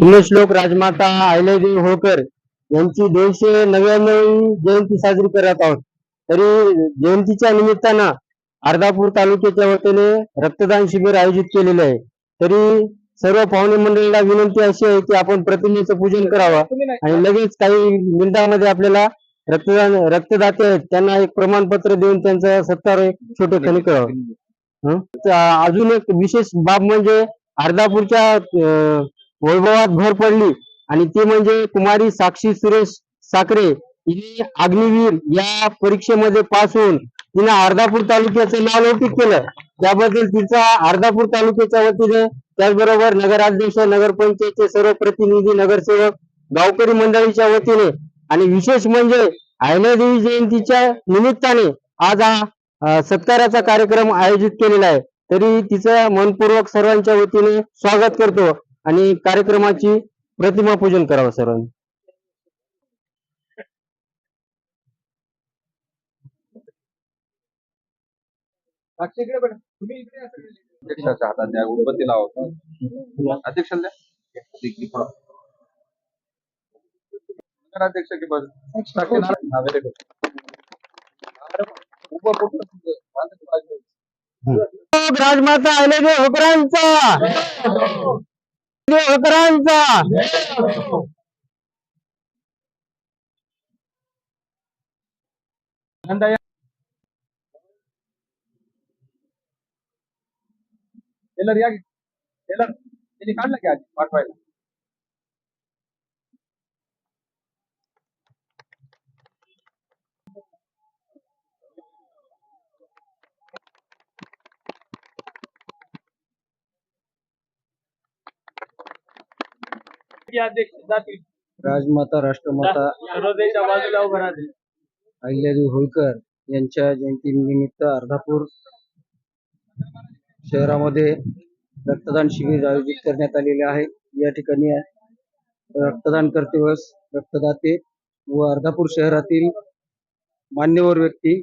पुण्यश्लोक राजमाता अहिल्यादेवी होळकर यांची दोनशे नव्याण्णव जयंती साजरी करत आहोत. तरी जयंतीच्या निमित्तानं अर्धापूर तालुक्याच्या वतीने रक्तदान शिबिर आयोजित केलेले आहे. तरी सर्व पाहुणे मंडळीला विनंती अशी आहे की आपण प्रतिमेचं पूजन करावं आणि लगेच काही मिनिटांमध्ये आपल्याला रक्तदान रक्तदाते आहेत. त्यांना एक प्रमाणपत्र देऊन त्यांचा सत्कार एक छोटे खाली करावं अजून एक विशेष बाब म्हणजे अर्धापूरच्या अं, वैभवात भर पडली. आणि ते म्हणजे कुमारी साक्षी सुरेश साखरे हिने अग्निवीर या परीक्षेमध्ये पास होऊन तिने अर्धापूर तालुक्याचं नाव लौकिक केलं. त्याबद्दल तिचा अर्धापूर तालुक्याच्या वतीने त्याचबरोबर नगराध्यक्ष नगरपंचायतचे सर्व प्रतिनिधी नगरसेवक गावकरी मंडळीच्या वतीने आणि विशेष म्हणजे अहिल्यादेवी जयंतीच्या निमित्ताने आज हा सत्काराचा कार्यक्रम आयोजित केलेला आहे. तरी तिचं मनपूर्वक सर्वांच्या वतीने स्वागत करतो. आणि कार्यक्रमाची प्रतिमा पूजन करावं सर्वांनी अध्यक्षाच्या हातात द्या उदबत्ती लावा अध्यक्षाला द्या. की बस? पाहिजे. राजमाता अहिल्यादेवी होकरांचा. होकरांचा या. टेलर या की. टेलर त्यांनी काढलं की आज पाठवायला अध्यक्ष जातील. राजमाता राष्ट्रमाता सर्वदेशच्या बाजूला उभं राहतील. अहिल्यादेवी होळकर यांच्या जयंतीनिमित्त अर्धापूर शहरामध्ये रक्तदान शिबिर आयोजित करण्यात आलेले आहे. या ठिकाणी रक्तदान करते वेळेस रक्तदाते व अर्धापूर शहरातील मान्यवर व्यक्ती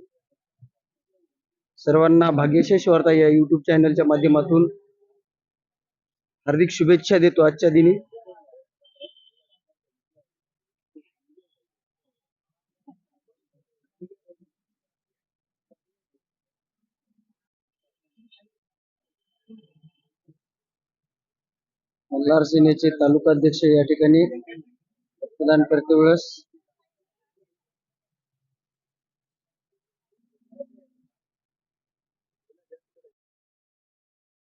सर्वांना भाग्यशेष वार्ता या युट्यूब चॅनलच्या माध्यमातून हार्दिक शुभेच्छा देतो. आजच्या दिनी मल्हार सेनेचे तालुका अध्यक्ष या ठिकाणी मतदान करते वेळेस